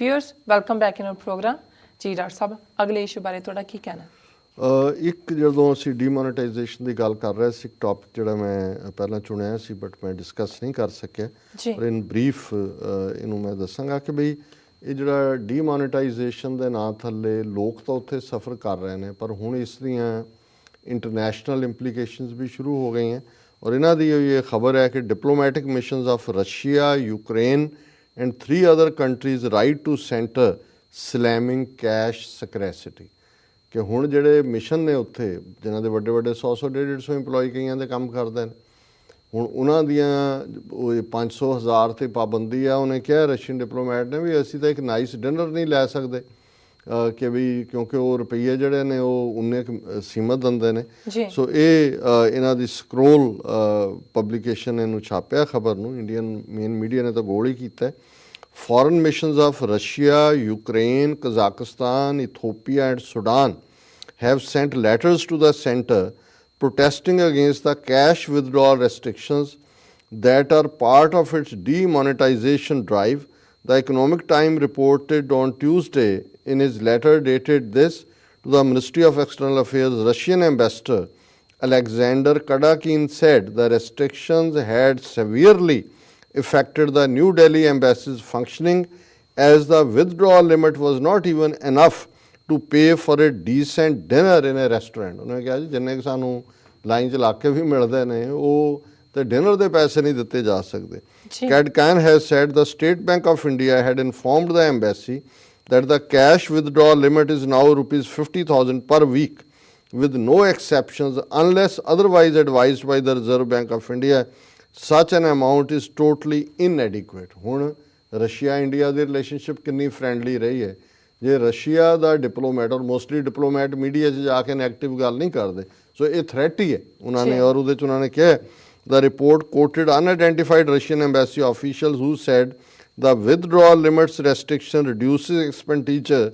Viewers welcome back in our programme ਜੀ doctor ਸਾਹਿਬ ਅਗਲੇ ਇਸ਼ੂ ਬਾਰੇ ਤੁਹਾਡਾ ਕੀ ਕਹਿਣਾ ਇੱਕ ਜਦੋਂ ਅਸੀਂ ਡੀਮੋਨੇਟਾਈਜੇਸ਼ਨ ਦੀ ਗੱਲ ਕਰ ਰਹੇ ਸੀ ਇੱਕ ਟੌਪਿਕ ਜਿਹੜਾ ਮੈਂ ਪਹਿਲਾਂ ਚੁਣਿਆ ਸੀ ਬਟ ਮੈਂ ਡਿਸਕਸ ਨਹੀਂ ਕਰ ਸਕਿਆ। ਪਰ ਇਨ ਬਰੀਫ ਇਹਨੂੰ ਮੈਂ ਦੱਸਾਂਗਾ ਕਿ ਬਈ ਇਹ ਜਿਹੜਾ ਡੀਮੋਨੇਟਾਈਜੇਸ਼ਨ ਦੇ ਨਾਂ ਥੱਲੇ ਲੋਕ ਤਾਂ ਉੱਥੇ ਸਫਰ ਕਰ ਰਹੇ ਨੇ ਪਰ ਹੁਣ ਇਸ ਦੀਆਂ ਇੰਟਰਨੈਸ਼ਨਲ ਇੰਪਲੀਕੇਸ਼ਨਸ ਵੀ ਸ਼ੁਰੂ ਹੋ ਗਈਆਂ। ਔਰ ਇਹਨਾਂ ਦੀ ਇਹ ਖਬਰ ਹੈ ਕਿ diplomatic missions of Russia Ukraine and three other countries write to centre slamming cash scarcity ਕਿ ਹੁਣ ਜਿਹੜੇ ਮਿਸ਼ਨ ਨੇ ਉੱਥੇ, ਜਿਨ੍ਹਾਂ ਦੇ ਵੱਡੇ ਵੱਡੇ 100 100 150 EMPLOYE ਕਈਆਂ ਦੇ ਕੰਮ ਕਰਦੇ ਨੇ, ਹੁਣ ਉਹਨਾਂ ਦੀਆਂ ਉਹ 500 ਹਜ਼ਾਰ ਤੇ ਪਾਬੰਦੀ ਆ, ਉਹਨੇ ਕਿਹਾ ਰਸ਼ੀਅਨ ਡਿਪਲੋਮੈਟ ਨੇ ਵੀ ਅਸੀਂ ਤਾਂ ਇੱਕ ਨਾਈਸ ਡਿਨਰ ਨਹੀਂ ਲੈ ਸਕਦੇ। ਕਿ ਵੀ ਕਿਉਂਕਿ ਉਹ ਰੁਪਈਏ ਜਿਹੜੇ ਨੇ ਉਹ ਉਨੇ ਸੀਮਤ ਦਿੰਦੇ ਨੇ ਸੋ ਇਹ ਇਹਨਾਂ ਦੀ ਸਕਰੋਲ ਪਬਲੀਕੇਸ਼ਨ ਇਹਨੂੰ ਛਾਪਿਆ ਖਬਰ ਨੂੰ ਇੰਡੀਅਨ ਮੇਨ ਮੀਡੀਆ ਨੇ ਤਾਂ ਗੋਲ ਹੀ ਕੀਤਾ ਹੈ foreign missions of Russia, Ukraine, Kazakhstan, Ethiopia, and Sudan have sent letters to the center protesting against the cash withdrawal restrictions that are part of its demonetization drive. The Economic Times reported on Tuesday in his letter dated this to the Ministry of External Affairs Russian ambassador Alexander Kadakin said the restrictions had severely affected the New Delhi embassy's functioning as the withdrawal limit was not even enough to pay for a decent dinner in a restaurant ਉਹਨੇ ਕਿਹਾ ਜੀ ਜਿੰਨੇ ਕੁ ਸਾਨੂੰ line 'ਚ ਲਾ ਕੇ ਵੀ ਮਿਲਦੇ ਨੇ ਉਹ ਤੇ ਡਿਨਰ ਦੇ ਪੈਸੇ ਨਹੀਂ ਦਿੱਤੇ ਜਾ ਸਕਦੇ ਜੀ। Cadcan has said the State Bank of India had informed the embassy that the cash withdrawal limit is now rupees 50000 per week with no exceptions unless otherwise advised by the Reserve Bank of India such an amount is totally inadequate ਹੁਣ Russia India ਦੀ relationship ਕਿੰਨੀ friendly ਰਹੀ ਹੈ ਜੇ Russia ਦਾ diplomat ਔਰ mostly diplomat media 'ਚ ਜਾ ਕੇ ਨੈਗੇਟਿਵ ਗੱਲ ਨਹੀਂ ਕਰਦੇ ਸੋ ਇਹ ਥ੍ਰੈਟ ਹੀ ਹੈ ਉਹਨਾਂ ਨੇ। ਔਰ ਉਹਦੇ 'ਚ ਉਹਨਾਂ ਨੇ ਕਿਹਾ the report quoted unidentified Russian embassy officials who said the withdrawal limits restriction reduces expenditure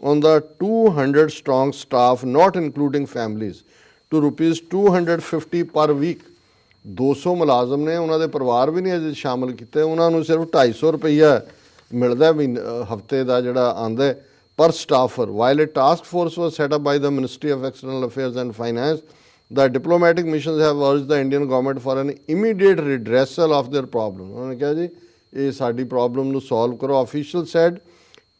on the 200 strong staff not including families to rupees 250 per week 200 ਮੁਲਾਜ਼ਮ ਨੇ ਉਹਨਾਂ ਦੇ ਪਰਿਵਾਰ ਵੀ ਨਹੀਂ ਅਜੇ ਸ਼ਾਮਲ ਕੀਤੇ ਉਹਨਾਂ ਨੂੰ ਸਿਰਫ 250 ਰੁਪਈਆ ਮਿਲਦਾ ਵੀ ਹਫ਼ਤੇ ਦਾ ਜਿਹੜਾ ਆਂਦਾ ਹੈ ਪਰ staffer while a task force was set up by the ministry of external affairs and finance the diplomatic missions have urged the indian government for an immediate redressal of their problem ਉਹਨਾਂ ਨੇ ਕਿਹਾ ਜੀ ਇਹ ਸਾਡੀ problem ਨੂੰ solve ਕਰੋ official said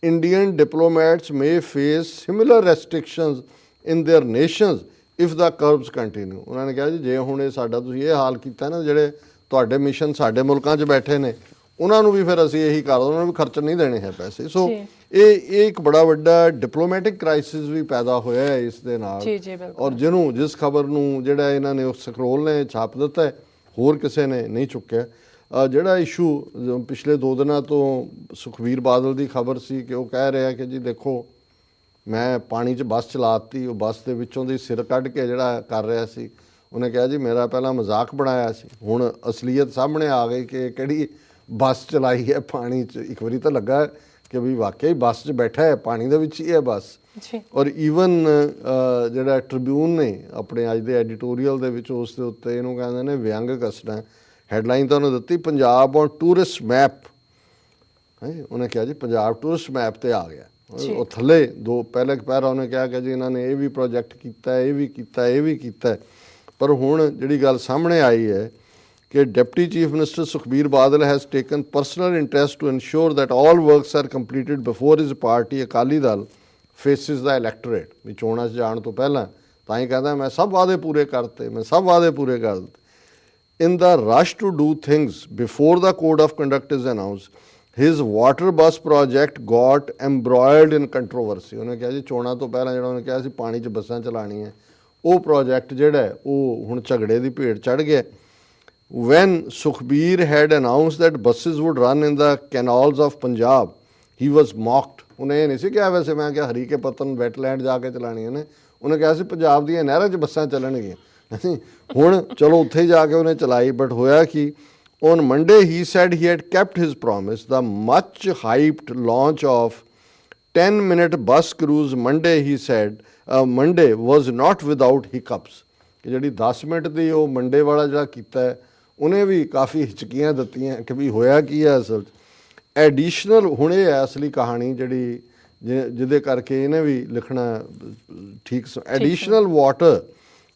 indian diplomats may face similar restrictions in their nations if the curbs continue ਉਹਨਾਂ ਨੇ ਕਿਹਾ ਜੀ ਜੇ ਹੁਣ ਇਹ ਸਾਡਾ ਤੁਸੀਂ ਇਹ ਹਾਲ ਕੀਤਾ ਨਾ ਜਿਹੜੇ ਤੁਹਾਡੇ ਮਿਸ਼ਨ ਸਾਡੇ ਮੁਲਕਾਂ 'ਚ ਬੈਠੇ ਨੇ ਉਹਨਾਂ ਨੂੰ ਵੀ ਫਿਰ ਅਸੀਂ ਇਹੀ ਕਰ ਦੋ ਉਹਨਾਂ ਨੂੰ ਵੀ ਖਰਚ ਨਹੀਂ ਦੇਣੇ ਹੈ ਪੈਸੇ ਸੋ। ਇਹ ਇਹ ਇੱਕ ਬੜਾ ਵੱਡਾ ਡਿਪਲੋਮੈਟਿਕ ਕ੍ਰਾਈਸਿਸ ਵੀ ਪੈਦਾ ਹੋਇਆ ਹੈ ਇਸ ਦੇ ਨਾਲ ਜੀ, ਜੀ, ਬਿਲਕੁਲ। ਔਰ ਜਿਹਨੂੰ ਜਿਸ ਖਬਰ ਨੂੰ ਜਿਹੜਾ ਇਹਨਾਂ ਨੇ ਉਸ ਸਕਰੋਲ ਨੇ ਛਾਪ ਦਿੱਤਾ ਹੈ ਹੋਰ ਕਿਸੇ ਨੇ ਨਹੀਂ ਚੁੱਕਿਆ ਜਿਹੜਾ ਇਸ਼ੂ ਪਿਛਲੇ 2 ਦਿਨਾਂ ਤੋਂ ਸੁਖਵੀਰ ਬਾਦਲ ਦੀ ਖਬਰ ਸੀ ਕਿ ਉਹ ਕਹਿ ਰਿਹਾ ਕਿ ਜੀ ਦੇਖੋ ਮੈਂ ਪਾਣੀ 'ਚ ਬੱਸ ਚਲਾਤੀ ਉਹ ਬੱਸ ਦੇ ਵਿੱਚੋਂ ਦੀ ਸਿਰ ਕੱਢ ਕੇ ਜਿਹੜਾ ਕਰ ਰਿਹਾ ਸੀ ਉਹਨੇ ਕਿਹਾ ਜੀ ਮੇਰਾ ਪਹਿਲਾਂ ਮਜ਼ਾਕ ਬਣਾਇਆ ਸੀ ਹੁਣ ਅਸਲੀਅਤ ਸਾਹਮਣੇ ਆ ਗਈ ਕਿ ਕਿਹੜੀ ਬੱਸ ਚਲਾਈ ਹੈ ਪਾਣੀ 'ਚ ਇੱਕ ਵਾਰੀ ਤਾਂ ਲੱਗਾ ਕਿ ਵੀ ਵਾਕਈ ਬੱਸ 'ਚ ਬੈਠਾ ਹੈ ਪਾਣੀ ਦੇ ਵਿੱਚ ਹੀ ਹੈ ਬੱਸ। ਜੀ। ਔਰ ਈਵਨ ਜਿਹੜਾ ਟ੍ਰਿਬਿਊਨ ਨੇ ਆਪਣੇ ਅੱਜ ਦੇ ਐਡੀਟੋਰੀਅਲ ਦੇ ਵਿੱਚ ਉਸ ਦੇ ਉੱਤੇ ਇਹਨੂੰ ਕਹਿੰਦੇ ਨੇ ਵਿਅੰਗ ਕਸਣਾ ਹੈਡਲਾਈਨ ਤਾਂ ਉਹਨੇ ਦਿੱਤੀ ਪੰਜਾਬ ਔਨ ਟੂਰਿਸਟ ਮੈਪ ਹੈ ਉਹਨੇ ਕਿਹਾ ਜੀ ਪੰਜਾਬ ਟੂਰਿਸਟ ਮੈਪ ਤੇ ਆ ਗਿਆ। ਉਹ ਥੱਲੇ ਦੋ ਪਹਿਲੇ ਪੈਰਾ ਉਹਨੇ ਕਿਹਾ ਕਿ ਜੀ ਇਹਨਾਂ ਨੇ ਇਹ ਵੀ ਪ੍ਰੋਜੈਕਟ ਕੀਤਾ ਇਹ ਵੀ ਕੀਤਾ ਇਹ ਵੀ ਕੀਤਾ। ਪਰ ਹੁਣ ਜਿਹੜੀ ਗੱਲ ਸਾਹਮਣੇ ਆਈ ਹੈ ਕਿ deputy chief minister Sukhbir Badal has taken personal interest to ensure that all works are completed before his party Akali Dal faces the electorate ਵੀ ਚੋਣਾਂ 'ਚ ਜਾਣ ਤੋਂ ਪਹਿਲਾਂ ਤਾਂ ਹੀ ਕਹਿੰਦਾ ਮੈਂ ਸਭ ਵਾਅਦੇ ਪੂਰੇ ਕਰਤੇ ਮੈਂ ਸਭ ਵਾਅਦੇ ਪੂਰੇ ਕਰ ਦਿੱਤੇ in the rush to do things before the code of conduct is announced his water bus project got embroiled in controversy ਉਹਨੇ ਕਿਹਾ ਜੀ ਚੋਣਾਂ ਤੋਂ ਪਹਿਲਾਂ ਜਿਹੜਾ ਉਹਨੇ ਕਿਹਾ ਸੀ ਪਾਣੀ 'ਚ ਬੱਸਾਂ ਚਲਾਣੀ ਹੈ ਉਹ ਪ੍ਰੋਜੈਕਟ ਜਿਹੜਾ ਉਹ ਹੁਣ ਝਗੜੇ ਦੀ ਭੇਡ ਚੜ ਗਿਆ when Sukhbir had announced that buses would run in the canals of Punjab, he was mocked. ਉਹਨੇ ਇਹ ਨਹੀਂ ਸੀ ਕਿਹਾ ਵੈਸੇ ਮੈਂ ਕਿਹਾ ਹਰੀਕੇ ਪਤਨ ਵੈਟਲੈਂਡ ਜਾ ਕੇ ਚਲਾਣੀਆਂ ਨੇ ਉਹਨੇ ਕਿਹਾ ਸੀ ਪੰਜਾਬ ਦੀਆਂ ਨਹਿਰਾਂ 'ਚ ਬੱਸਾਂ ਚੱਲਣਗੀਆਂ ਹੁਣ ਚਲੋ ਉੱਥੇ ਜਾ ਕੇ ਉਹਨੇ ਚਲਾਈ ਬਟ ਹੋਇਆ ਕਿ on Monday he said he had kept his promise. The much hyped launch of 10 minute bus cruise Monday, he said, uh, Monday was not without hiccups. ਕਿ ਜਿਹੜੀ 10 ਮਿੰਟ ਦੀ ਉਹ ਮੰਡੇ ਵਾਲਾ ਜਿਹੜਾ ਕੀਤਾ ਹੈ ਉਹਨੇ ਵੀ ਕਾਫੀ ਹਿਚਕੀਆਂ ਦਿੱਤੀਆਂ ਕਿ ਵੀ ਹੋਇਆ ਕੀ ਹੈ ਅਸਲ ਐਡੀਸ਼ਨਲ ਹੁਣ ਇਹ ਹੈ ਅਸਲੀ ਕਹਾਣੀ ਜਿਹੜੀ ਜਿਹਦੇ ਕਰਕੇ ਇਹਨੇ ਵੀ ਲਿਖਣਾ ਠੀਕ additional water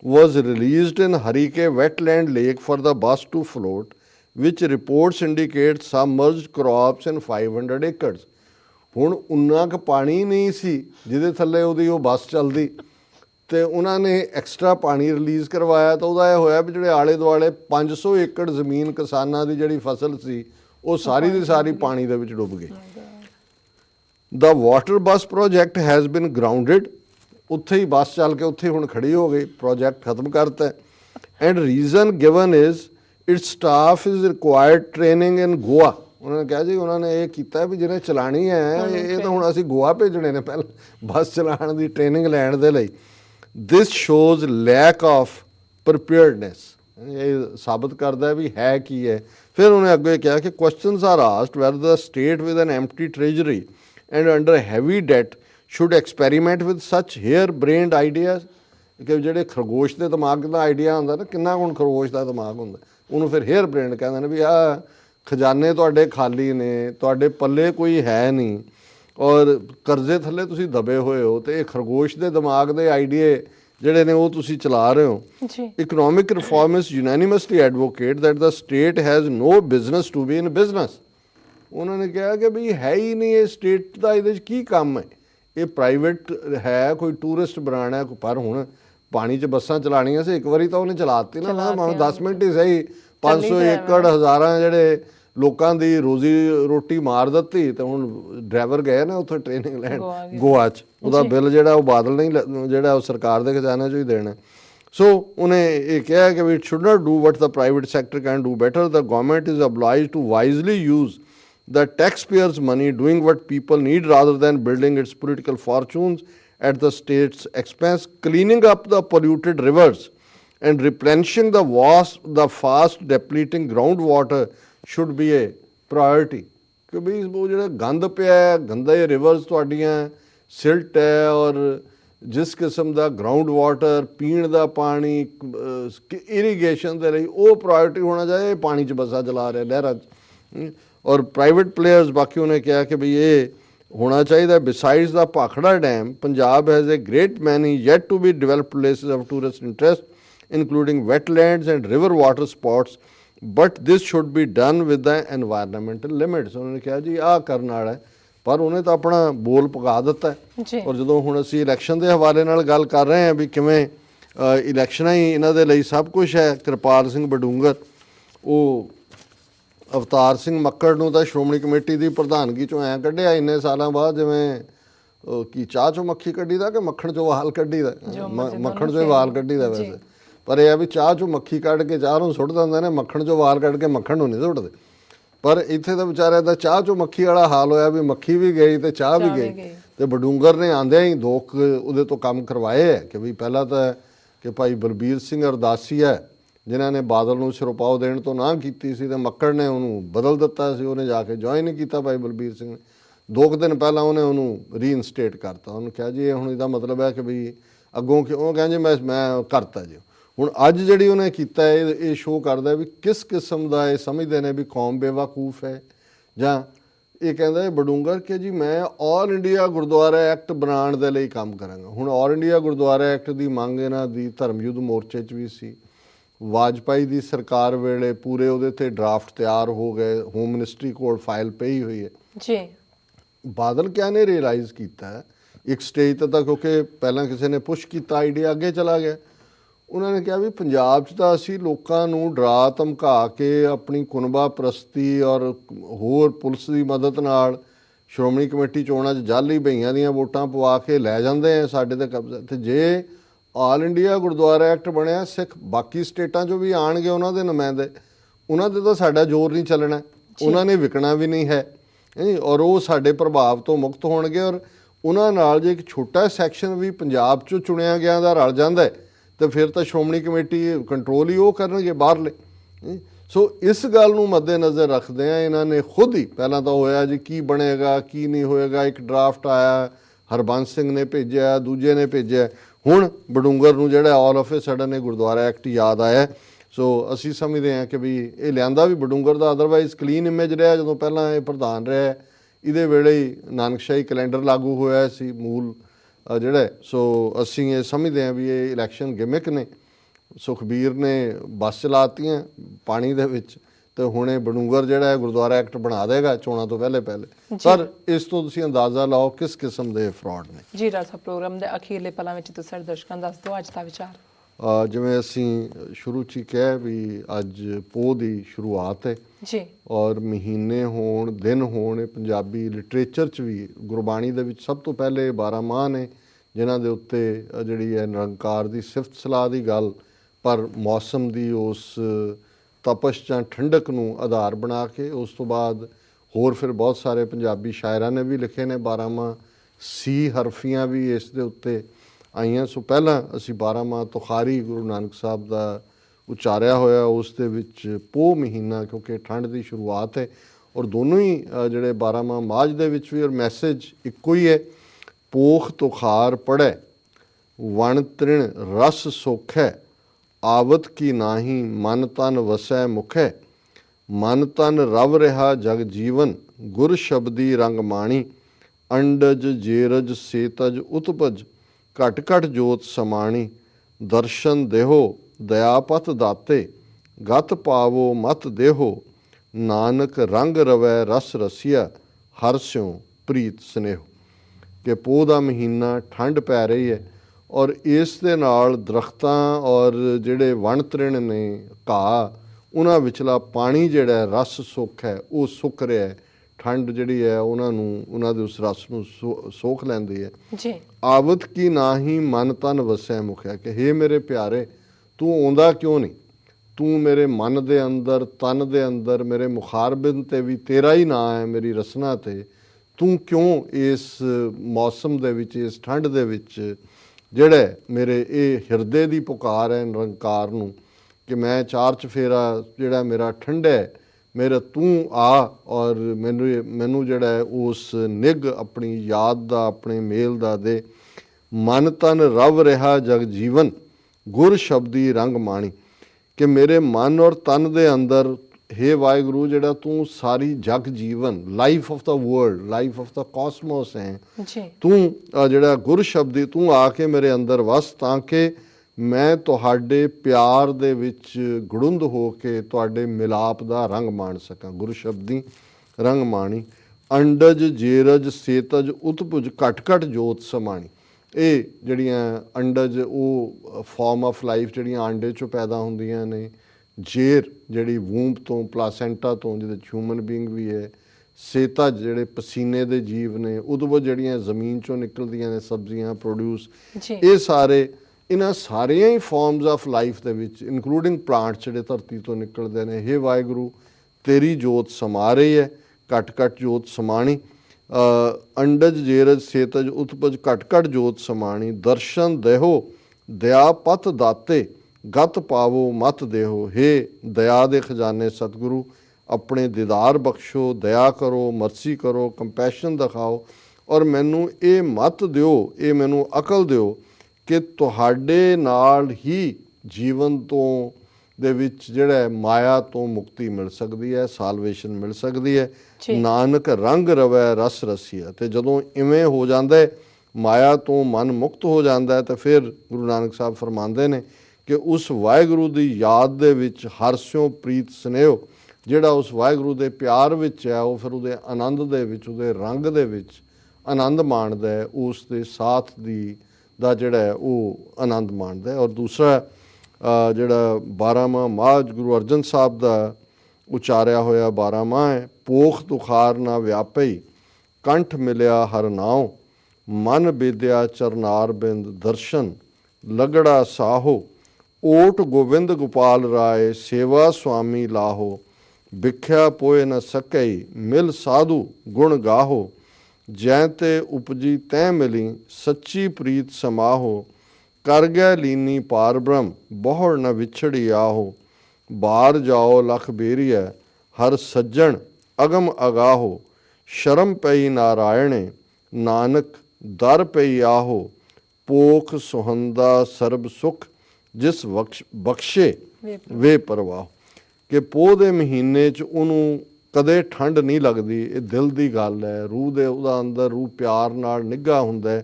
was released in Harike wetland lake for the bus to float which reports indicate submerged crops in 500 acres. ਹੁਣ ਉਨਾ ਕੁ ਪਾਣੀ ਨਹੀਂ ਸੀ ਜਿਹਦੇ ਥੱਲੇ ਉਹਦੀ ਉਹ ਬੱਸ ਚੱਲਦੀ। ਤੇ ਉਹਨਾਂ ਨੇ ਐਕਸਟਰਾ ਪਾਣੀ ਰਿਲੀਜ਼ ਕਰਵਾਇਆ ਤਾਂ ਉਹਦਾ ਇਹ ਹੋਇਆ ਵੀ ਜਿਹੜੇ ਆਲੇ ਦੁਆਲੇ 500 ਏਕੜ ਜ਼ਮੀਨ ਕਿਸਾਨਾਂ ਦੀ ਜਿਹੜੀ ਫਸਲ ਸੀ, ਉਹ ਸਾਰੀ ਦੀ ਸਾਰੀ ਪਾਣੀ ਦੇ ਵਿੱਚ ਡੁੱਬ ਗਈ। The water bus project has been grounded ਉੱਥੇ ਹੀ ਬੱਸ ਚੱਲ ਕੇ ਉੱਥੇ ਹੁਣ ਖੜੀ ਹੋ ਗਈ ਪ੍ਰੋਜੈਕਟ ਖਤਮ ਕਰਤਾ। And reason given is its staff is required training in Goa ਉਹਨਾਂ ਨੇ ਕਿਹਾ ਜੀ, ਉਹਨਾਂ ਨੇ ਇਹ ਕੀਤਾ ਵੀ ਜਿਹਨੇ ਚਲਾਣੀ ਹੈ, ਇਹ ਤਾਂ ਹੁਣ ਅਸੀਂ ਗੋਆ ਭੇਜਣੇ ਨੇ ਪਹਿਲਾਂ ਬੱਸ ਚਲਾਉਣ ਦੀ ਟ੍ਰੇਨਿੰਗ ਲੈਣ ਦੇ ਲਈ। This shows lack of preparedness ਇਹ ਸਾਬਤ ਕਰਦਾ ਹੈ ਵੀ ਹੈ ਕੀ ਹੈ ਫਿਰ ਉਹਨੇ ਅੱਗੇ ਕਿਹਾ ਕਿ questions are asked whether the state with an empty treasury and under heavy debt should experiment with such hair brained ideas ਕਿ ਜਿਹੜੇ ਖਰਗੋਸ਼ ਦੇ ਦਿਮਾਗ ਦਾ ਆਈਡੀਆ ਹੁੰਦਾ ਨਾ ਕਿੰਨਾ ਹੁਣ ਖਰਗੋਸ਼ ਦਾ ਦਿਮਾਗ ਹੁੰਦਾ ਉਹਨੂੰ ਫਿਰ ਹੇਅਰ ਬ੍ਰੇਨ ਕਹਿੰਦੇ ਨੇ ਵੀ ਆ ਖਜ਼ਾਨੇ ਤੁਹਾਡੇ ਖਾਲੀ ਨੇ ਤੁਹਾਡੇ ਪੱਲੇ ਕੋਈ ਹੈ ਨਹੀਂ ਔਰ ਕਰਜ਼ੇ ਥੱਲੇ ਤੁਸੀਂ ਦਬੇ ਹੋਏ ਹੋ ਤੇ ਇਹ ਖਰਗੋਸ਼ ਦੇ ਦਿਮਾਗ ਦੇ ਆਈਡੀਏ ਜਿਹੜੇ ਨੇ ਉਹ ਤੁਸੀਂ ਚਲਾ ਰਹੇ ਹੋ। ਜੀ। Economic reformists unanimously advocate that the state has no business to be in business ਉਹਨਾਂ ਨੇ ਕਿਹਾ ਕਿ ਵੀ ਹੈ ਹੀ ਨਹੀਂ ਇਹ ਸਟੇਟ ਦਾ ਇਹਦੇ 'ਚ ਕੀ ਕੰਮ ਹੈ? ਇਹ ਪ੍ਰਾਈਵੇਟ ਹੈ ਕੋਈ ਟੂਰਿਸਟ ਕੋਈ- ਪਰ ਹੁਣ ਪਾਣੀ 'ਚ ਬੱਸਾਂ ਚਲਾਣੀਆਂ ਸੀ ਇੱਕ ਵਾਰੀ ਤਾਂ ਉਹਨੇ ਚਲਾਤੀ ਨਾ ਮੈਂ ਭਾਵੇਂ 10 ਮਿੰਟ ਹੀ ਸਹੀ 500 ਏਕੜ ਹਜ਼ਾਰਾਂ ਜਿਹੜੇ ਲੋਕਾਂ ਦੀ ਰੋਜ਼ੀ ਰੋਟੀ ਮਾਰ ਦਿੱਤੀ ਤੇ ਹੁਣ ਡਰਾਈਵਰ ਗਏ ਨਾ ਉੱਥੇ ਟ੍ਰੇਨਿੰਗ ਲੈਣ ਗੋਆ 'ਚ ਉਹਦਾ ਬਿੱਲ ਜਿਹੜਾ ਉਹ ਬਾਦਲ ਨਹੀਂ ਜਿਹੜਾ ਉਹ ਸਰਕਾਰ ਦੇ ਖਜ਼ਾਨੇ 'ਚੋਂ ਹੀ ਦੇਣਾ ਸੋ ਉਹਨੇ ਇਹ ਕਿਹਾ ਕਿ we should not do what the private sector can do better the government is obliged to wisely use the taxpayers' money doing what people need rather than building its political fortunes at the state's expense, cleaning up the polluted rivers and replenishing the vast, the fast depleting groundwater should be a priority. ਕਿ ਵੀ ਉਹ ਜਿਹੜਾ ਗੰਦ ਪਿਆ ਹੈ, ਗੰਦੇ reverse ਤੁਹਾਡੀਆਂ silt ਹੈ ਔਰ ਜਿਸ ਕਿਸਮ ਦਾ ਗਰਾਊਂਡ ਵਾਟਰ ਪੀਣ ਦਾ ਪਾਣੀ ਇਰੀਗੇਸ਼ਨ ਦੇ ਲਈ ਉਹ ਪ੍ਰਾਇੋਰਟੀ ਹੋਣਾ ਚਾਹੀਏ ਇਹ ਪਾਣੀ 'ਚ ਬੱਸਾਂ ਚਲਾ ਰਿਹਾ ਲਹਿਰਾਂ 'ਚ ਔਰ ਪ੍ਰਾਈਵੇਟ ਪਲੇਅਰਸ ਬਾਕੀ ਉਹਨੇ ਕਿਹਾ ਕਿ ਵੀ ਇਹ ਹੋਣਾ ਚਾਹੀਦਾ besides the Bhakra dam Punjab has a great many yet to be developed places of tourist interest including wetlands and river water spots but this should be done with the environmental limits. ਉਹਨਾਂ ਨੇ ਕਿਹਾ ਜੀ ਆਹ ਕਰਨ ਵਾਲਾ ਹੈ। ਪਰ ਉਹਨੇ ਤਾਂ ਆਪਣਾ ਬੋਲ ਪਕਾ ਦਿੱਤਾ ਔਰ ਜਦੋਂ ਹੁਣ ਅਸੀਂ ਇਲੈਕਸ਼ਨ ਦੇ ਹਵਾਲੇ ਨਾਲ ਗੱਲ ਕਰ ਰਹੇ ਹਾਂ ਵੀ ਕਿਵੇਂ ਇਲੈਕਸ਼ਨਾਂ ਹੀ ਇਹਨਾਂ ਦੇ ਲਈ ਸਭ ਕੁਝ ਹੈ ਕਿਰਪਾਲ ਸਿੰਘ ਬਡੂੰਗਰ ਉਹ ਅਵਤਾਰ ਸਿੰਘ ਮੱਕੜ ਨੂੰ ਤਾਂ ਸ਼੍ਰੋਮਣੀ ਕਮੇਟੀ ਦੀ ਪ੍ਰਧਾਨਗੀ ਚੋਂ ਐ ਕੱਢਿਆ ਇੰਨੇ ਸਾਲਾਂ ਬਾਅਦ ਜਿਵੇਂ ਕੀ ਚਾਹ ਚੋਂ ਮੱਖੀ ਕੱਢੀ ਦਾ ਕਿ ਮੱਖਣ ਚੋਂ ਵਾਲ ਕੱਢੀ ਦਾ? ਮੱਖਣ ਚੋਂ ਵਾਲ। ਕੱਢੀ ਦਾ। ਵੈਸੇ। ਪਰ ਇਹ ਆ ਵੀ ਚਾਹ ਚੋਂ ਮੱਖੀ ਕੱਢ ਕੇ ਚਾਹ ਨੂੰ ਸੁੱਟ ਦਿੰਦੇ ਨੇ ਮੱਖਣ ਚੋਂ ਵਾਲ ਕੱਢ ਕੇ ਮੱਖਣ ਨੂੰ ਨਹੀਂ ਸੁੱਟਦੇ। ਪਰ ਇੱਥੇ ਤਾਂ ਵਿਚਾਰਿਆਂ ਦਾ ਚਾਹ ਚੋਂ ਮੱਖੀ ਵਾਲਾ ਹਾਲ ਹੋਇਆ ਵੀ ਮੱਖੀ ਵੀ ਗਈ ਤੇ ਚਾਹ ਵੀ ਗਈ। ਤੇ ਬਡੂੰਗਰ ਨੇ ਆਂਦਿਆਂ ਹੀ ਦੋ ਕੁ ਉਹਦੇ ਤੋਂ ਕੰਮ ਕਰਵਾਏ ਹੈ ਕਿ ਵੀ ਪਹਿਲਾਂ ਤਾਂ ਕਿ ਭਾਈ ਬਲਬੀਰ ਸਿੰਘ ਅਰਦਾਸੀ ਹੈ ਜਿਨ੍ਹਾਂ ਨੇ ਬਾਦਲ ਨੂੰ ਸਿਰੋਪਾਓ ਦੇਣ ਤੋਂ ਨਾ ਕੀਤੀ ਸੀ ਤੇ ਮੱਕੜ ਨੇ ਉਹਨੂੰ ਬਦਲ ਦਿੱਤਾ ਸੀ ਉਹਨੇ ਜਾ ਕੇ ਜੁਆਇਨ ਕੀਤਾ ਭਾਈ ਬਲਬੀਰ ਸਿੰਘ ਨੇ। ਦੋ ਕੁ ਦਿਨ ਪਹਿਲਾਂ ਉਹਨੇ ਉਹਨੂੰ ਰੀਇਨਸਟੇਟ ਕਰਤਾ। ਉਹਨੂੰ ਕਿਹਾ ਜੀ ਇਹ ਹੁਣ ਇਹਦਾ ਮਤਲਬ ਹੈ ਕਿ ਵੀ ਅੱਗੋਂ ਕਿ ਉਹ ਕਹਿੰਦੇ ਮੈਂ ਮੈਂ ਕਰਤਾ ਜੀ। ਹੁਣ ਅੱਜ ਜਿਹੜੀ ਉਹਨੇ ਕੀਤਾ ਇਹ ਇਹ ਸ਼ੋਅ ਕਰਦਾ ਵੀ ਕਿਸ ਕਿਸਮ ਦਾ ਇਹ ਸਮਝਦੇ ਨੇ ਵੀ ਕੌਮ ਬੇਵਕੂਫ ਹੈ। ਜਾਂ ਇਹ ਕਹਿੰਦਾ ਹੈ ਬਡੂੰਗਰ ਕਿ ਜੀ ਮੈਂ ਆਲ ਇੰਡੀਆ ਗੁਰਦੁਆਰਾ ਐਕਟ ਬਣਾਉਣ ਦੇ ਲਈ ਕੰਮ ਕਰਾਂਗਾ। ਹੁਣ ਆਲ ਇੰਡੀਆ ਗੁਰਦੁਆਰਾ ਐਕਟ ਦੀ ਮੰਗ ਇਹਨਾਂ ਦੀ ਧਰਮ ਯੁੱਧ ਮੋਰਚੇ 'ਚ ਵੀ ਸੀ। ਵਾਜਪਾਈ ਦੀ ਸਰਕਾਰ ਵੇਲੇ ਪੂਰੇ ਉਹਦੇ ਤੇ ਡਰਾਫਟ ਤਿਆਰ ਹੋ ਗਏ ਹੋਮ ਮਿਨਿਸਟਰੀ ਕੋਲ ਫਾਈਲ ਪਈ ਹੋਈ ਹੈ। ਜੀ। ਬਾਦਲ ਕਿਆ ਨੇ ਰਿਅਲਾਈਜ਼ ਕੀਤਾ? ਇੱਕ ਸਟੇਜ ਤੇ ਤਾਂ ਕਿਉਂਕਿ ਪਹਿਲਾਂ ਕਿਸੇ ਨੇ ਪੁਸ਼ ਕੀਤਾ ਆਈਡੀਆ ਅੱਗੇ ਚਲਾ ਗਿਆ। ਉਹਨਾਂ ਨੇ ਕਿਹਾ ਵੀ ਪੰਜਾਬ 'ਚ ਤਾਂ ਅਸੀਂ ਲੋਕਾਂ ਨੂੰ ਡਰਾ ਧਮਕਾ ਕੇ ਆਪਣੀ ਕੁਨਬਾ ਪ੍ਰਸਤੀ ਔਰ ਹੋਰ ਪੁਲਿਸ ਦੀ ਮਦਦ ਨਾਲ ਸ਼੍ਰੋਮਣੀ ਕਮੇਟੀ ਚੋਣਾਂ 'ਚ ਜਾਲੀ ਭਈਆਂ ਦੀਆਂ ਵੋਟਾਂ ਪਵਾ ਕੇ ਲੈ ਜਾਂਦੇ ਆ ਸਾਡੇ ਤੇ ਕਬਜ਼ਾ। ਤੇ ਜੇ ਆਲ ਇੰਡੀਆ ਗੁਰਦੁਆਰਾ ਐਕਟ ਬਣਿਆ ਸਿੱਖ ਬਾਕੀ ਸਟੇਟਾਂ 'ਚੋਂ ਵੀ ਆਣਗੇ ਉਹਨਾਂ ਦੇ ਨੁਮਾਇੰਦੇ ਉਹਨਾਂ ਤੇ ਤਾਂ ਸਾਡਾ ਜ਼ੋਰ ਨਹੀਂ ਚੱਲਣਾ। ਉਹਨਾਂ ਨੇ ਵਿਕਣਾ ਵੀ ਨਹੀਂ ਹੈ। ਨਹੀਂ ਔਰ ਉਹ ਸਾਡੇ ਪ੍ਰਭਾਵ ਤੋਂ ਮੁਕਤ ਹੋਣਗੇ ਔਰ ਉਹਨਾਂ ਨਾਲ ਜੇ ਇੱਕ ਛੋਟਾ ਸੈਕਸ਼ਨ ਵੀ ਪੰਜਾਬ 'ਚੋਂ ਚੁਣਿਆ ਗਿਆ ਦਾ ਰਲ ਜਾਂਦਾ ਹੈ, ਤੇ ਫਿਰ ਤਾਂ ਸ਼੍ਰੋਮਣੀ ਕਮੇਟੀ ਕੰਟਰੋਲ ਹੀ ਉਹ ਕਰਨਗੇ ਬਾਹਰਲੇ। ਸੋ ਇਸ ਗੱਲ ਨੂੰ ਮੱਦੇਨਜ਼ਰ ਰੱਖਦੇ ਆ ਇਹਨਾਂ ਨੇ ਖੁਦ ਹੀ, ਪਹਿਲਾਂ ਤਾਂ ਹੋਇਆ ਜੀ ਕੀ ਬਣੇਗਾ, ਕੀ ਨਹੀਂ ਹੋਏਗਾ, ਇੱਕ ਡਰਾਫਟ ਆਇਆ, ਹਰਬੰਸ ਸਿੰਘ ਨੇ ਭੇਜਿਆ, ਦੂਜੇ ਨੇ ਭੇਜਿਆ। ਹੁਣ ਬਡੂੰਗਰ ਨੂੰ ਜਿਹੜਾ ਆਲ ਆਫ ਏ ਸਡਨ ਇਹ ਗੁਰਦੁਆਰਾ ਐਕਟ ਯਾਦ ਆਇਆ। ਸੋ ਅਸੀਂ ਸਮਝਦੇ ਹਾਂ ਕਿ ਵੀ ਇਹ ਲਿਆਂਦਾ ਵੀ ਬਡੂੰਗਰ ਦਾ ਅਦਰਵਾਈਜ਼ ਕਲੀਨ ਇਮੇਜ ਰਿਹਾ ਜਦੋਂ ਪਹਿਲਾਂ ਇਹ ਪ੍ਰਧਾਨ ਰਿਹਾ। ਇਹਦੇ ਵੇਲੇ ਹੀ ਨਾਨਕਸ਼ਾਹੀ ਕੈਲੰਡਰ ਲਾਗੂ ਹੋਇਆ ਸੀ, ਮੂਲ ਜਿਹੜਾ। ਸੋ ਅਸੀਂ ਇਹ ਸਮਝਦੇ ਹਾਂ ਵੀ ਇਹ ਇਲੈਕਸ਼ਨ ਗਿਮਿਕ ਨੇ। ਸੁਖਬੀਰ ਨੇ ਬੱਸ ਚਲਾਤੀਆਂ ਪਾਣੀ ਦੇ ਵਿੱਚ ਤੇ ਹੁਣੇ ਬਡੂੰਗਰ ਜਿਹੜਾ ਹੈ ਗੁਰਦੁਆਰਾ ਐਕਟ ਬਣਾ ਦੇਗਾ ਚੋਣਾਂ ਤੋਂ ਪਹਿਲੇ ਪਹਿਲੇ। ਪਰ ਇਸ ਤੋਂ ਤੁਸੀਂ ਅੰਦਾਜ਼ਾ ਲਾਓ ਕਿਸ ਕਿਸਮ ਦੇ ਫਰਾਡ ਨੇ? ਜੀ ਸਾਹਿਬ ਪ੍ਰੋਗਰਾਮ ਦੇ ਅਖੀਰਲੇ ਪਲਾਂ ਵਿੱਚ ਤੁਸੀਂ ਦਰਸ਼ਕਾਂ ਦੱਸ ਦਿਓ ਅੱਜ ਦਾ ਵਿਚਾਰ। ਜਿਵੇਂ ਅਸੀਂ ਸ਼ੁਰੂ ਚ ਹੀ ਕਿਹਾ ਵੀ ਅੱਜ ਪੋਹ ਦੀ ਸ਼ੁਰੂਆਤ ਹੈ। ਜੀ। ਔਰ ਮਹੀਨੇ ਹੋਣ ਦਿਨ ਹੋਣ ਪੰਜਾਬੀ ਲਿਟਰੇਚਰ ਚ ਵੀ ਗੁਰਬਾਣੀ ਦੇ ਵਿੱਚ ਸਭ ਤੋਂ ਪਹਿਲੇ 12 ਮਾਹ ਨੇ ਜਿਨ੍ਹਾਂ ਦੇ ਉੱਤੇ ਜਿਹੜੀ ਹੈ ਨਿਰੰਕਾਰ ਦੀ ਸਿਫਤ ਸਲਾਹ ਦੀ ਗੱਲ ਪਰ ਮੌਸਮ ਦੀ ਉਸ ਤਪਸ਼ ਜਾਂ ਠੰਡਕ ਨੂੰ ਆਧਾਰ ਬਣਾ ਕੇ ਉਸ ਤੋਂ ਬਾਅਦ ਹੋਰ ਫਿਰ ਬਹੁਤ ਸਾਰੇ ਪੰਜਾਬੀ ਸ਼ਾਇਰਾਂ ਨੇ ਵੀ ਲਿਖੇ ਨੇ। 12 ਮਾਹ ਸੀ ਹਰਫੀਆਂ ਵੀ ਇਸ ਦੇ ਉੱਤੇ ਆਈਆਂ ਸੋ ਪਹਿਲਾਂ ਅਸੀਂ 12 ਮਾਹ ਤੁਖਾਰੀ ਗੁਰੂ ਨਾਨਕ ਸਾਹਿਬ ਦਾ ਉਚਾਰਿਆ ਹੋਇਆ, ਉਸ ਦੇ ਵਿੱਚ ਪੋਹ ਮਹੀਨਾ, ਕਿਉਂਕਿ ਠੰਡ ਦੀ ਸ਼ੁਰੂਆਤ ਹੈ ਔਰ ਦੋਨੋਂ ਹੀ ਜਿਹੜੇ 12 ਮਾਹ ਮਾਝ ਦੇ ਵਿੱਚ ਵੀ ਔਰ ਮੈਸੇਜ ਇੱਕੋ ਹੀ ਹੈ, ਪੋਖ ਤੁਖਾਰ ਪੜੈ ਵਣ ਤ੍ਰਿਣ ਰਸ ਸੋਖੈ, ਆਵਤ ਕੀ ਨਾਹੀ ਮਨ ਤਨ ਵਸੈ ਮੁਖੈ, ਮਨ ਤਨ ਰਵ ਰਿਹਾ ਜਗ ਜੀਵਨ, ਗੁਰ ਸ਼ਬਦੀ ਰੰਗ ਮਾਣੀ, ਅੰਡਜ ਜੇਰਜ ਸੇਤਜ ਉਤਪਜ ਘਟ ਘਟ ਜੋਤ ਸਮਾਣੀ, ਦਰਸ਼ਨ ਦੇਹੋ, ਦਇਆਪਤ ਦਾਤੇ, ਗਤ ਪਾਵੋ ਮਤ ਦੇਹੋ, ਨਾਨਕ ਰੰਗ ਰਵੈ ਰਸ ਰਸੀਆ ਹਰ ਸਿਉ ਪ੍ਰੀਤ ਸਨੇਹ। ਕਿ ਪੋਹ ਦਾ ਮਹੀਨਾ ਠੰਡ ਪੈ ਰਹੀ ਹੈ ਔਰ ਇਸ ਦੇ ਨਾਲ ਦਰਖਤਾਂ ਔਰ ਜਿਹੜੇ ਵਣ ਤ੍ਰਿਣ ਨੇ ਘਾਹ, ਉਹਨਾਂ ਵਿਚਲਾ ਪਾਣੀ ਜਿਹੜਾ ਰਸ ਸੁੱਖ ਹੈ ਉਹ ਸੁੱਕ ਰਿਹਾ ਹੈ ਠੰਡ ਜਿਹੜੀ ਹੈ ਉਹਨਾਂ ਨੂੰ ਉਹਨਾਂ ਦੇ ਉਸ ਰਸ ਨੂੰ ਸੋਖ ਲੈਂਦੀ ਹੈ। ਜੀ। ਆਵਤ ਕੀ ਨਾਹੀ ਮਨ ਤਨ ਵਸੈ ਮੁਖਿਆ ਕਿ ਹੇ ਮੇਰੇ ਪਿਆਰੇ ਤੂੰ ਆਉਂਦਾ ਕਿਉਂ ਨਹੀਂ? ਤੂੰ ਮੇਰੇ ਮਨ ਦੇ ਅੰਦਰ ਤਨ ਦੇ ਅੰਦਰ ਮੇਰੇ ਮੁਖਾਰਬਿੰਦ ਤੇ ਵੀ ਤੇਰਾ ਹੀ ਨਾਂ ਹੈ ਮੇਰੀ ਰਸਨਾ ਤੇ। ਤੂੰ ਕਿਉਂ ਇਸ ਮੌਸਮ ਦੇ ਵਿੱਚ ਇਸ ਠੰਡ ਦੇ ਵਿੱਚ ਜਿਹੜਾ ਮੇਰੇ ਇਹ ਹਿਰਦੇ ਦੀ ਪੁਕਾਰ ਹੈ ਨਿਰੰਕਾਰ ਨੂੰ ਕਿ ਮੈਂ ਚਾਰ ਚਫੇਰਾ ਜਿਹੜਾ ਮੇਰਾ ਠੰਡਾ ਹੈ ਮੇਰਾ ਤੂੰ ਆ ਔਰ ਮੈਨੂੰ ਮੈਨੂੰ ਜਿਹੜਾ ਹੈ ਉਸ ਨਿਗ ਆਪਣੀ ਯਾਦ ਦਾ ਆਪਣੇ ਮੇਲ ਦਾ ਦੇ। ਮਨ ਤਨ ਰਵ ਰਿਹਾ ਜਗ ਜੀਵਨ ਗੁਰ ਸ਼ਬਦੀ ਰੰਗ ਮਾਣੀ। ਕਿ ਮੇਰੇ ਮਨ ਔਰ ਤਨ ਦੇ ਅੰਦਰ ਹੇ ਵਾਹਿਗੁਰੂ ਜਿਹੜਾ ਤੂੰ ਸਾਰੀ ਜਗ ਜੀਵਨ life of the world life of the cosmos ਹੈ। ਜੀ। ਤੂੰ ਜਿਹੜਾ ਗੁਰ ਸ਼ਬਦੀ ਤੂੰ ਆ ਕੇ ਮੇਰੇ ਅੰਦਰ ਵਸ ਤਾਂ ਕਿ ਮੈਂ ਤੁਹਾਡੇ ਪਿਆਰ ਦੇ ਵਿੱਚ ਗੁੜੁੰਦ ਹੋ ਕੇ ਤੁਹਾਡੇ ਮਿਲਾਪ ਦਾ ਰੰਗ ਮਾਣ ਸਕਾਂ। ਗੁਰ ਸ਼ਬਦੀ ਰੰਗ ਮਾਣੀ। ਅੰਡਜ ਜੇਰਜ ਸੇਤਜ ਉਤਪੁਜ ਘਟ ਘਟ ਜੋਤ ਸਮਾਣੀ। ਇਹ ਜਿਹੜੀਆਂ ਅੰਡਜ ਉਹ ਫਾਰਮ ਆਫ ਲਾਈਫ ਜਿਹੜੀਆਂ ਆਂਡੇ ਚੋਂ ਪੈਦਾ ਹੁੰਦੀਆਂ ਨੇ। ਜੇਰ ਜਿਹੜੀ ਵੂੰਬ ਤੋਂ ਪਲਾਸੈਂਟਾ ਤੋਂ ਜਿਹਦੇ ਹਿਊਮਨ ਬੀਇੰਗ ਵੀ ਹੈ। ਸੇਤਾ ਜਿਹੜੇ ਪਸੀਨੇ ਦੇ ਜੀਵ ਨੇ ਉਦੋਂ ਜਿਹੜੀਆਂ ਜ਼ਮੀਨ ਚੋਂ ਨਿਕਲਦੀਆਂ ਨੇ ਸਬਜ਼ੀਆਂ ਪ੍ਰੋਡਿਊਸ ਇਹ ਸਾਰੇ ਇਹਨਾਂ ਸਾਰੀਆਂ ਹੀ ਫਾਰਮਸ ਆਫ ਲਾਈਫ ਦੇ ਵਿੱਚ ਇਨਕਲੂਡਿੰਗ ਪਲਾਂਟਸ ਜਿਹੜੇ ਧਰਤੀ ਤੋਂ ਨਿਕਲਦੇ ਨੇ, ਹੇ ਵਾਹਿਗੁਰੂ, ਤੇਰੀ ਜੋਤ ਸਮਾ ਰਹੀ ਹੈ ਘਟ ਘਟ ਜੋਤ ਸਮਾਣੀ। ਅੰਡਜ, ਜੇਰਜ, ਸੇਤਜ, ਉਤਪਜ ਘਟ ਘਟ ਜੋਤ ਸਮਾਣੀ। ਦਰਸ਼ਨ ਦੇਹੋ, ਦਇਆ ਪਤ ਦਾਤੇ, ਗਤ ਪਾਵੋ, ਮਤ ਦੇਹੋ। ਹੇ ਦਇਆ ਦੇ ਖਜ਼ਾਨੇ ਸਤਿਗੁਰੂ, ਆਪਣੇ ਦੀਦਾਰ ਬਖਸ਼ੋ, ਦਇਆ ਕਰੋ, ਮਰਸੀ ਕਰੋ ਕੰਪੈਸ਼ਨ ਦਿਖਾਓ। ਔਰ ਮੈਨੂੰ ਇਹ ਮਤ ਦਿਓ, ਇਹ ਮੈਨੂੰ ਅਕਲ ਦਿਓ ਕਿ ਤੁਹਾਡੇ ਨਾਲ ਹੀ ਜੀਵਨ ਤੋਂ ਦੇ ਵਿੱਚ ਜਿਹੜਾ ਹੈ ਮਾਇਆ ਤੋਂ ਮੁਕਤੀ ਮਿਲ ਸਕਦੀ ਹੈ ਸਾਲਵੇਸ਼ਨ ਮਿਲ ਸਕਦੀ ਹੈ। ਨਾਨਕ ਰੰਗ ਰਵੈ ਰਸ ਰਸੀਆ ਤੇ ਜਦੋਂ ਇਵੇਂ ਹੋ ਜਾਂਦਾ ਹੈ ਮਾਇਆ ਤੋਂ ਮਨ ਮੁਕਤ ਹੋ ਜਾਂਦਾ ਹੈ ਤਾਂ ਫਿਰ ਗੁਰੂ ਨਾਨਕ ਸਾਹਿਬ ਫਰਮਾਉਂਦੇ ਨੇ ਕਿ ਉਸ ਵਾਹਿਗੁਰੂ ਦੀ ਯਾਦ ਦੇ ਵਿੱਚ ਹਰਸਿਓ ਪ੍ਰੀਤ ਸਨੇਹ ਜਿਹੜਾ ਉਸ ਵਾਹਿਗੁਰੂ ਦੇ ਪਿਆਰ ਵਿੱਚ ਹੈ ਉਹ ਫਿਰ ਉਹਦੇ ਆਨੰਦ ਦੇ ਵਿੱਚ ਉਹਦੇ ਰੰਗ ਦੇ ਵਿੱਚ ਆਨੰਦ ਮਾਣਦਾ ਹੈ ਉਸ ਦੇ ਸਾਥ ਦੀ ਦਾ ਜਿਹੜਾ ਹੈ ਉਹ ਆਨੰਦ ਮਾਣਦਾ ਹੈ। ਔਰ ਦੂਸਰਾ ਜਿਹੜਾ 12ਵਾਂ ਮਾਝ ਗੁਰੂ ਅਰਜਨ ਸਾਹਿਬ ਦਾ ਉਚਾਰਿਆ ਹੋਇਆ 12ਵਾਂ ਹੈ, ਪੋਖ ਤੁਖਾਰ ਨਾ ਵਿਆਪਈ, ਕੰਠ ਮਿਲਿਆ ਹਰ ਨਾਉ, ਮਨ ਬੇਦਿਆ ਚਰਨਾਰ ਬਿੰਦ ਦਰਸ਼ਨ, ਲਗੜਾ ਸਾਹੋ, ਓਟ ਗੋਬਿੰਦ ਗੋਪਾਲ ਰਾਏ, ਸੇਵਾ ਸੁਆਮੀ ਲਾਹੋ, ਵਿਖਿਆ ਪੋਏ ਨ ਸਕਈ, ਮਿਲ ਸਾਧੂ ਗੁਣ ਗਾਹੋ ਜੈ ਤੇ ਉਪਜੀ ਤੈ ਮਿਲੀ ਸੱਚੀ ਪ੍ਰੀਤ ਸਮਾਹੋ। ਕਰ ਗਿਆ ਲੀਨੀ ਪਾਰ ਬ੍ਰਹਮ ਬਹੁੜ ਨ ਵਿਛੜੀ ਆਹੋ। ਬਾਰ ਜਾਓ ਲਖ ਬੇਰੀਐ ਹਰ ਸੱਜਣ ਅਗਮ ਅਗਾਹੋ। ਸ਼ਰਮ ਪਈ ਨਾਰਾਇਣੇ ਨਾਨਕ ਦਰ ਪਈ ਆਹੋ। ਪੋਖ ਸੁਹੰਦਾ ਸਰਬ ਸੁਖ ਜਿਸ ਬਖਸ਼- ਵੇ ਪਰਵਾਹ। ਕਿ ਪੋਹ ਦੇ ਮਹੀਨੇ 'ਚ ਉਹਨੂੰ ਕਦੇ ਠੰਡ ਨਹੀਂ ਲੱਗਦੀ, ਇਹ ਦਿਲ ਦੀ ਗੱਲ ਹੈ, ਰੂਹ ਦੇ ਉਹਦਾ ਅੰਦਰ ਰੂਹ ਪਿਆਰ ਨਾਲ ਨਿੱਘਾ ਹੁੰਦਾ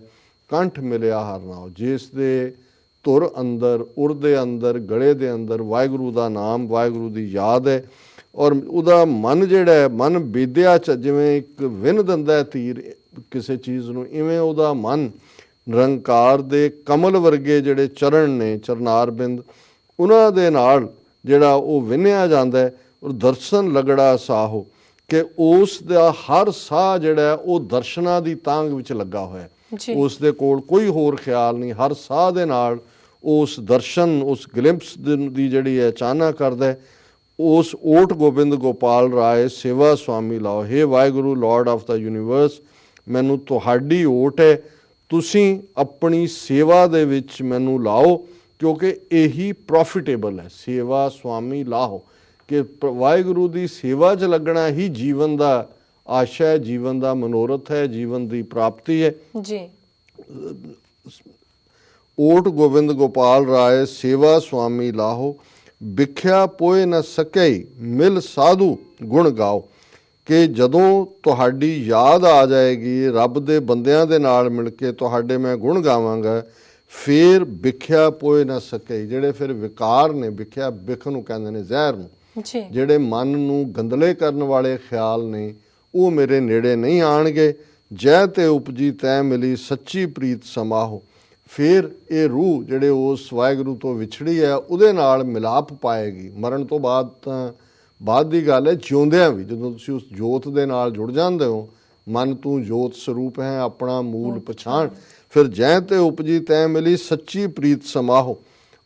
ਕੰਠ ਮਿਲਿਆ ਹਰ ਨਾਮ, ਜਿਸ ਦੇ ਤੁਰ ਅੰਦਰ, ਉਰ ਦੇ ਅੰਦਰ, ਗਲੇ ਦੇ ਅੰਦਰ ਵਾਹਿਗੁਰੂ ਦਾ ਨਾਮ, ਵਾਹਿਗੁਰੂ ਦੀ ਯਾਦ ਹੈ ਔਰ ਉਹਦਾ ਮਨ ਜਿਹੜਾ ਹੈ, ਮਨ ਬੀਦਿਆ ਚ ਜਿਵੇਂ ਇੱਕ ਵਿਨ ਦਿੰਦਾ ਤੀਰ ਕਿਸੇ ਚੀਜ਼ ਨੂੰ, ਇਵੇਂ ਉਹਦਾ ਮਨ ਨਿਰੰਕਾਰ ਦੇ ਕਮਲ ਵਰਗੇ ਜਿਹੜੇ ਚਰਨ ਨੇ ਚਰਨਾਰ ਬਿੰਦ ਉਹਨਾਂ ਦੇ ਨਾਲ ਜਿਹੜਾ ਉਹ ਵਿੰਨਿਆ ਜਾਂਦਾ ਔਰ ਦਰਸ਼ਨ ਲਗੜਾ ਸਾਹੋ ਕਿ ਉਸ ਦਾ ਹਰ ਸਾਹ ਜਿਹੜਾ ਉਹ ਦਰਸ਼ਨਾਂ ਦੀ ਤਾਂਗ ਵਿੱਚ ਲੱਗਾ ਹੋਇਆ ਉਸ ਦੇ ਕੋਲ ਕੋਈ ਹੋਰ ਖਿਆਲ ਨਹੀਂ ਹਰ ਸਾਹ ਦੇ ਨਾਲ ਉਸ ਦਰਸ਼ਨ ਉਸ ਗਲਿੰਪਸ ਦੀ ਜਿਹੜੀ ਹੈ ਚਾਹਨਾ ਕਰਦਾ ਹੈ। ਉਸ ਓਟ ਗੋਬਿੰਦ ਗੋਪਾਲ ਰਾਏ ਸੇਵਾ ਸੁਆਮੀ ਲਾਓ ਹੇ Waheguru lord of the universe ਮੈਨੂੰ ਤੁਹਾਡੀ ਓਟ ਹੈ ਤੁਸੀਂ ਆਪਣੀ ਸੇਵਾ ਦੇ ਵਿੱਚ ਮੈਨੂੰ ਲਾਓ ਕਿਉਂਕਿ ਇਹੀ ਪ੍ਰੋਫਿਟੇਬਲ ਹੈ। ਸੇਵਾ ਸੁਆਮੀ ਲਾਓ। ਕਿ ਵਾਹਿਗੁਰੂ ਦੀ ਸੇਵਾ 'ਚ ਲੱਗਣਾ ਹੀ ਜੀਵਨ ਦਾ ਆਸ਼ਾ ਹੈ ਜੀਵਨ ਦਾ ਮਨੋਰਥ ਹੈ ਜੀਵਨ ਦੀ ਪ੍ਰਾਪਤੀ ਹੈ। ਜੀ। ਓਟ ਗੋਬਿੰਦ ਗੋਪਾਲ ਰਾਏ ਸੇਵਾ ਸੁਆਮੀ ਲਾਹੋ ਵਿਖਿਆ ਪੋਏ ਨ ਸਕਈ ਮਿਲ ਸਾਧੂ ਗੁਣ ਗਾਓ। ਕਿ ਜਦੋਂ ਤੁਹਾਡੀ ਯਾਦ ਆ ਜਾਏਗੀ ਰੱਬ ਦੇ ਬੰਦਿਆਂ ਦੇ ਨਾਲ ਮਿਲ ਕੇ ਤੁਹਾਡੇ ਮੈਂ ਗੁਣ ਗਾਵਾਂਗਾ ਫੇਰ ਵਿਖਿਆ ਪੋਏ ਨ ਸਕਈ। ਜਿਹੜੇ ਫਿਰ ਵਿਕਾਰ ਨੇ ਵਿਖਿਆ ਵਿਖ ਨੂੰ ਕਹਿੰਦੇ ਨੇ ਜ਼ਹਿਰ ਨੂੰ। ਜੀ। ਜਿਹੜੇ ਮਨ ਨੂੰ ਗੰਦਲੇ ਕਰਨ ਵਾਲੇ ਖਿਆਲ ਨੇ ਉਹ ਮੇਰੇ ਨੇੜੇ ਨਹੀਂ ਆਣਗੇ। ਜੈ ਤੇ ਉਪਜੀ ਤੈ ਮਿਲੀ ਸੱਚੀ ਪ੍ਰੀਤ ਸਮਾਹੋ। ਫਿਰ ਇਹ ਰੂਹ ਜਿਹੜੇ ਉਸ ਵਾਹਿਗੁਰੂ ਤੋਂ ਵਿਛੜੀ ਹੈ ਉਹਦੇ ਨਾਲ ਮਿਲਾਪ ਪਾਏਗੀ। ਮਰਨ ਤੋਂ ਬਾਅਦ ਤਾਂ ਬਾਅਦ ਦੀ ਗੱਲ ਹੈ ਜਿਉਂਦਿਆਂ ਵੀ ਜਦੋਂ ਤੁਸੀਂ ਉਸ ਜੋਤ ਦੇ ਨਾਲ ਜੁੜ ਜਾਂਦੇ ਹੋ ਮਨ ਤੂੰ ਜੋਤ ਸਰੂਪ ਹੈ ਆਪਣਾ ਮੂਲ ਪਛਾਣ। ਫਿਰ ਜੈ ਤੇ ਉਪਜੀ ਤੈ ਮਿਲੀ ਸੱਚੀ ਪ੍ਰੀਤ ਸਮਾਹੋ।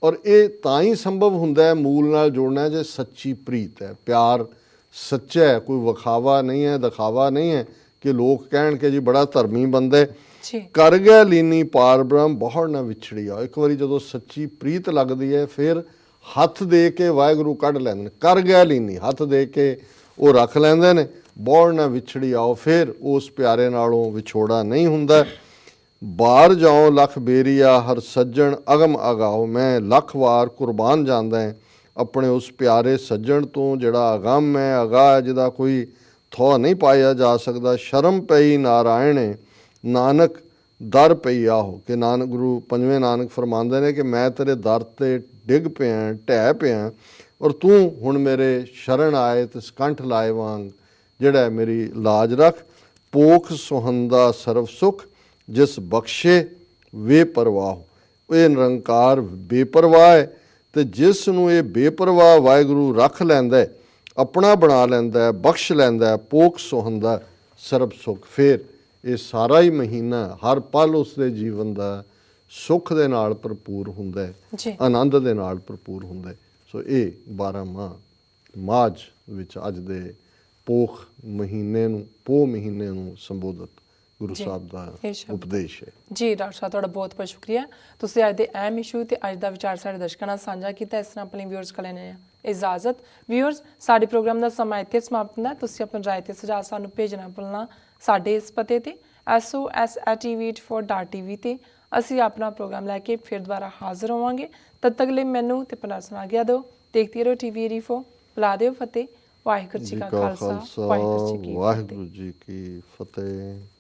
ਔਰ ਇਹ ਤਾਂ ਹੀ ਸੰਭਵ ਹੁੰਦਾ ਹੈ ਮੂਲ ਨਾਲ ਜੁੜਨਾ ਜੇ ਸੱਚੀ ਪ੍ਰੀਤ ਹੈ ਪਿਆਰ ਸੱਚਾ ਹੈ ਕੋਈ ਵਿਖਾਵਾ ਨਹੀਂ ਹੈ ਦਿਖਾਵਾ ਨਹੀਂ ਹੈ ਕਿ ਲੋਕ ਕਹਿਣ ਕਿ ਜੀ ਬੜਾ ਧਰਮੀ ਬੰਦਾ ਹੈ। ਕਰ ਗਿਆ ਲੀਨੀ ਪਾਰ ਬ੍ਰਹਮ ਬਹੁੜ ਨਾ ਵਿਛੜੀ ਆ ਇੱਕ ਵਾਰੀ ਜਦੋਂ ਸੱਚੀ ਪ੍ਰੀਤ ਲੱਗਦੀ ਹੈ ਫਿਰ ਹੱਥ ਦੇ ਕੇ ਵਾਹਿਗੁਰੂ ਕੱਢ ਲੈਂਦੇ ਨੇ। ਕਰ ਗਿਆ ਲੀਨੀ ਹੱਥ ਦੇ ਕੇ ਉਹ ਰੱਖ ਲੈਂਦੇ ਨੇ। ਬਹੁੜ ਨਾ ਵਿਛੜੀ ਆਓ ਫਿਰ ਉਸ ਪਿਆਰੇ ਨਾਲੋਂ ਵਿਛੋੜਾ ਨਹੀਂ ਹੁੰਦਾ। ਬਾਹਰ ਜਾਓ, ਲਖ ਬੇਰੀਆ, ਹਰ ਸੱਜਣ ਅਗਮ ਅਗਾਓ। ਮੈਂ ਲੱਖ ਵਾਰ ਕੁਰਬਾਨ ਜਾਂਦਾ ਹਾਂ ਆਪਣੇ ਉਸ ਪਿਆਰੇ ਸੱਜਣ ਤੋਂ, ਜਿਹੜਾ ਅਗਮ ਹੈ ਅਗਾ ਹੈ ਜਿਹਦਾ ਕੋਈ ਥੋ ਨਹੀਂ ਪਾਇਆ ਜਾ ਸਕਦਾ। ਸ਼ਰਮ ਪਈ ਨਾਰਾਇਣੇ ਨਾਨਕ ਦਰ ਪਈ ਆਹੋ। ਕਿ ਨਾਨਕ, ਗੁਰੂ ਪੰਜਵੇਂ ਨਾਨਕ ਫਰਮਾਉਂਦੇ ਨੇ ਕਿ ਮੈਂ ਤੇਰੇ ਦਰ ਤੇ ਡਿੱਗ ਪਿਆ, ਢਹਿ ਪਿਆ ਔਰ ਤੂੰ ਹੁਣ ਮੇਰੇ ਸ਼ਰਨ ਆਏ ਤੇ ਸਕੰਠ ਲਾਏ ਵਾਂਗ ਜਿਹੜਾ ਮੇਰੀ ਲਾਜ ਰੱਖ। ਪੋਖ ਸੁਹੰਦਾ ਸਰਵ ਸੁਖ ਜਿਸ ਬਖਸ਼ੇ ਵੇ ਪਰਵਾਹ ਇਹ ਨਿਰੰਕਾਰ ਬੇਪਰਵਾਹ ਹੈ ਤੇ ਜਿਸ ਨੂੰ ਇਹ ਬੇਪਰਵਾਹ ਵਾਹਿਗੁਰੂ ਰੱਖ ਲੈਂਦਾ ਹੈ ਆਪਣਾ ਬਣਾ ਲੈਂਦਾ ਹੈ ਬਖਸ਼ ਲੈਂਦਾ ਹੈ ਪੋਖ ਸੁਹੰਦਾ ਸਰਬ ਸੁਖ। ਫਿਰ ਇਹ ਸਾਰਾ ਹੀ ਮਹੀਨਾ ਹਰ ਪਲ ਉਸ ਦੇ ਜੀਵਨ ਦਾ ਸੁਖ ਦੇ ਨਾਲ ਭਰਪੂਰ ਹੁੰਦਾ ਹੈ ਆਨੰਦ ਦੇ ਨਾਲ ਭਰਪੂਰ ਹੁੰਦਾ ਹੈ। ਸੋ ਇਹ 12 ਮਾਹ ਮਾਝ ਵਿੱਚ ਅੱਜ ਦੇ ਪੋਖ ਮਹੀਨੇ ਨੂੰ ਪੋ ਮਹੀਨੇ ਨੂੰ ਸੰਬੋਧਿਤ ਗੁਰੂ ਸਾਹਿਬ ਦਾ। ਉਪਦੇਸ਼ ਹੈ। ਜੀ ਡਾਕਟਰ ਸਾਹਿਬ ਤੁਹਾਡਾ ਬਹੁਤ ਬਹੁਤ ਸ਼ੁਕਰੀਆ। ਤੁਸੀਂ ਅੱਜ ਦੇ ਅਹਿਮ ਇਸ਼ੂ ਤੇ ਅੱਜ ਦਾ ਵਿਚਾਰ ਸਾਡੇ ਦਰਸ਼ਕਾਂ ਨਾਲ ਸਾਂਝਾ ਕੀਤਾ। ਇਸ ਤਰ੍ਹਾਂ ਆਪਣੇ ਵਿਊਅਰਸ ਕੋਲ ਲੈਣੇ ਆ ਇਜਾਜ਼ਤ। ਵਿਊਅਰਸ ਸਾਡੇ ਪ੍ਰੋਗਰਾਮ ਦਾ ਸਮਾਂ ਇੱਥੇ ਸਮਾਪਤ ਹੁੰਦਾ। ਤੁਸੀਂ ਆਪਣੀ ਰਾਏ ਤੇ ਸੁਝਾਅ ਸਾਨੂੰ ਭੇਜਣਾ ਭੁੱਲਣਾ ਸਾਡੇ ਇਸ ਪਤੇ ਤੇ sos@tv4.tv ਤੇ। ਅਸੀਂ ਆਪਣਾ ਪ੍ਰੋਗਰਾਮ ਲੈ ਕੇ ਫਿਰ ਦੁਬਾਰਾ ਹਾਜ਼ਰ ਹੋਵਾਂਗੇ। ਤਦ ਤੱਕ ਲਈ ਮੈਨੂੰ ਤੇ ਪਨਾਸਨ ਗਿਆ ਦਿਓ। ਦੇਖਦੇ ਰਹੋ ਟੀਵੀ ਰੀਫੋ ਬੁਲਾ ਦਿਓ ਫਤਿਹ। ਵਾਹਿਗੁਰੂ ਜੀ ਕਾ ਖਾਲਸਾ। ਵਾਹਿਗੁਰੂ ਜੀ ਕੀ ਫਤਿਹ।